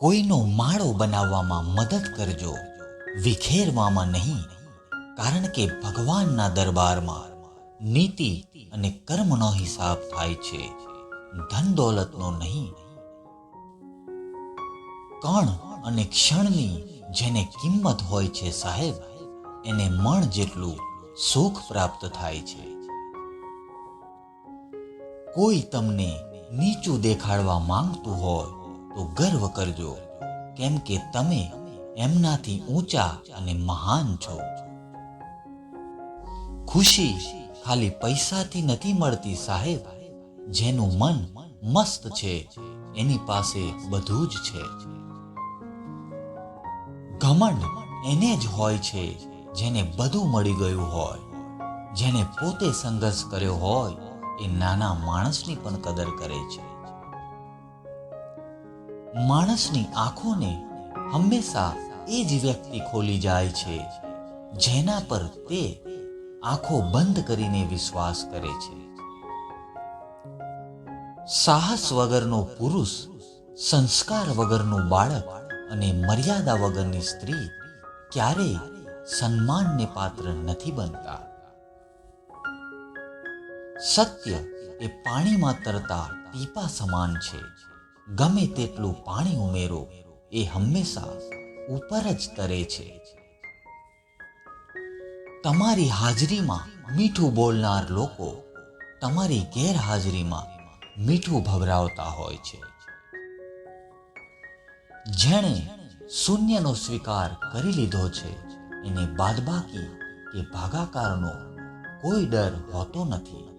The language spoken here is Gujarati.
કોઈનો માળો બનાવવામાં મદદ કરજો, વિખેરવામાં નહીં, કારણ કે ભગવાનના દરબારમાં નીતિ અને કર્મનો હિસાબ થાય છે, ધન દોલતનો નહીં. કણ અને ક્ષણની જેને કિંમત હોય છે સાહેબ, એને મણ જેટલું સુખ પ્રાપ્ત થાય છે. કોઈ તમને નીચું દેખાડવા માંગતું હોય તો ગર્વ કરજો, કેમ કે તમે એમનાથી ઊંચા અને મહાન છો. ખુશી ખાલી પૈસાથી નથી મળતી સાહેબ. જેનું મન મસ્ત છે, એની પાસે બધું જ છે. ઘમંડ એને જ હોય છે, જેને બધું મળી ગયું હોય. જેને પોતે સંઘર્ષ કર્યો હોય, એ નાના માણસની પણ કદર કરે છે. માણસની આંખોને હંમેશા એ જ વ્યક્તિ ખોલી જાય છે, જેના પર તે આંખો બંધ કરીને વિશ્વાસ કરે છે. સાહસ વગરનો પુરુષ, સંસ્કાર વગરનું બાળક અને મર્યાદા વગરની સ્ત્રી ક્યારેય સન્માનને પાત્ર નથી બનતા. સત્ય એ પાણીમાં તરતા ટીપા સમાન છે. ગમે તેટલું પાણી ઉમેરો, એ હંમેશા ઉપર જ તરે છે. તમારી હાજરીમાં મીઠું બોલનાર લોકો તમારી ગેરહાજરીમાં મીઠું ભભરાવતા હોય છે. જેણે શૂન્યનો સ્વીકાર કરી લીધો છે, એને બાદબાકી કે ભાગાકારનો કોઈ ડર હોતો નથી.